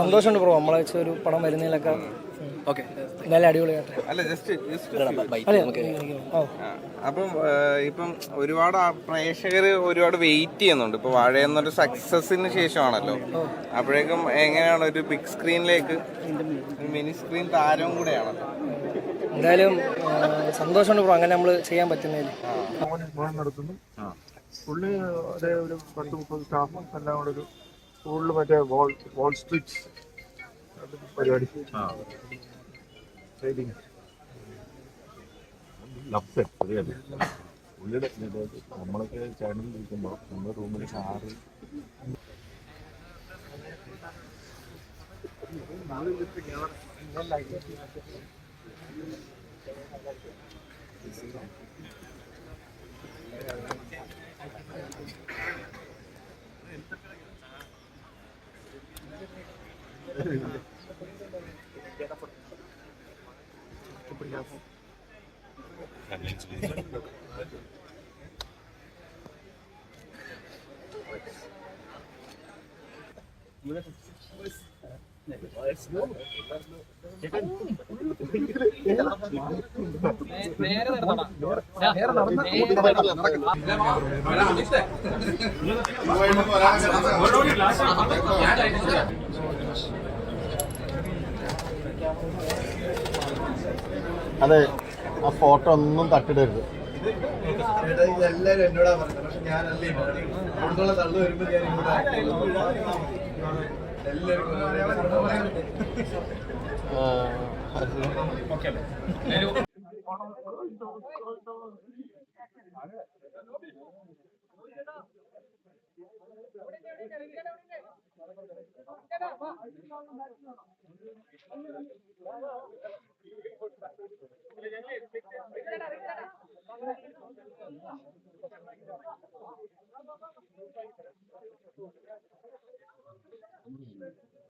സന്തോഷമുണ്ട് ബ്രോ. നമ്മളെ വെച്ച് ഒരു പടം വരുന്നതിലൊക്കെ ഓക്കെ. എന്തായാലും അടിപൊളിയായിട്ട് അല്ല ജസ്റ്റ് അപ്പം ഇപ്പം ഒരുപാട് പ്രേക്ഷകർ ഒരുപാട് വെയിറ്റ് ചെയ്യുന്നുണ്ട്. ഇപ്പൊ വാഴയെന്നൊരു സക്സസിന് ശേഷമാണല്ലോ. അപ്പോഴേക്കും എങ്ങനെയാണ് ഒരു ബിഗ് സ്ക്രീനിലേക്ക് മിനി സ്ക്രീൻ താരവും കൂടെയാണല്ലോ എന്തായാലും സന്തോഷമുണ്ട് ബ്രോ. അങ്ങനെ നമ്മൾ ചെയ്യാൻ പറ്റുന്നതിൽ മോൻ മോൻ നടത്തുന്നു. പുള്ളി അതേ ഒരു പത്ത് മുപ്പത് സ്റ്റാഫും എല്ലാം കൂടെ ഒരു സ്കൂളിൽ മറ്റേ വോൾ വോൾ സ്ട്രീറ്റ് പരിപാടി. ട്രേഡിങ് പുള്ളിയുടെ നമ്മളൊക്കെ ചാനലിൽ ഇരിക്കുമ്പോൾ നമ്മുടെ റൂമിൽ ആറ് അതെ ആ ഫോട്ടോ ഒന്നും തട്ടിടരുത്. എല്ലാരും എന്നോടാ പറഞ്ഞത്. പക്ഷെ ഞാനല്ലേ തള്ളു വരുമ്പോ ഞാൻ ഇങ്ങോട്ട് ആ, അത് 我